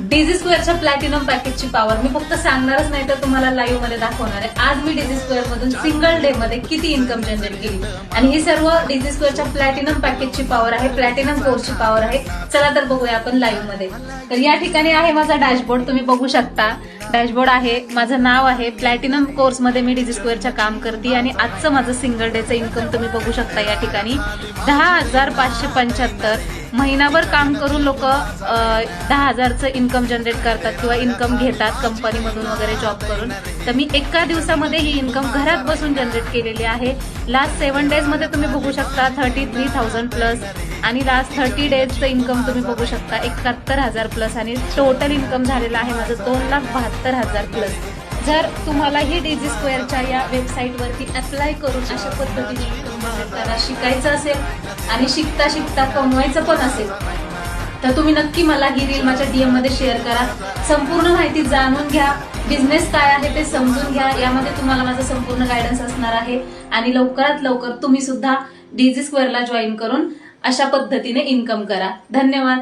डिझी स्क्वेअरच्या प्लॅटिनम पॅकेजची पॉवर मी फक्त सांगणारच नाही तर तुम्हाला लाईव्हमध्ये दाखवणार आहे. आज मी डिझी स्क्वेअर मधून सिंगल डे मध्ये किती इन्कम जनरेट केली? आणि ही सर्व डिझी स्क्वेअरच्या प्लॅटिनम पॅकेजची पॉवर आहे प्लॅटिनम कोर्सची पॉवर आहे. चला तर बघूया आपण लाईव्हमध्ये. तर या ठिकाणी आहे माझा डॅशबोर्ड तुम्ही बघू शकता. डॅशबोर्ड आहे माझं नाव आहे. प्लॅटिनम कोर्समध्ये मी डिझी स्क्वेअरच्या काम करते आणि आजचं माझं सिंगल डेचं इन्कम तुम्ही बघू शकता या ठिकाणी. दहा हजार पाचशे पंच्याहत्तर. महिनाभर काम करून लोक दहा हजारचं इन्कम जनरेट करतात किंवा इन्कम घेतात कंपनीमधून वगैरे जॉब करून. तर मी एका दिवसामध्ये ही इन्कम घरात बसून जनरेट केलेली आहे. लास्ट सेवन डेजमध्ये तुम्ही बघू शकता थर्टी थ्री थाउजंड प्लस आणि लास्ट थर्टी डेजचं इन्कम तुम्ही बघू शकता एकाहत्तर हजार प्लस आणि टोटल इन्कम झालेलं आहे माझं दोन लाख बहात्तर हजार प्लस जर तुम्हाला ही डीजी स्क्वेअरच्या या वेबसाईटवरती अप्लाय करून अशा पद्धतीने त्याला शिकायचं असेल आणि शिकता शिकता कमवायचं पण असेल तर तुम्ही नक्की मला ही रील माझ्या डीएममध्ये शेअर करा. संपूर्ण माहिती जाणून घ्या. बिझनेस काय आहे ते समजून घ्या. यामध्ये तुम्हाला माझं संपूर्ण गायडन्स असणार आहे. आणि लवकरात लवकर तुम्ही सुद्धा डीजी स्क्वेअरला जॉईन करून अशा पद्धतीने इन्कम करा. धन्यवाद.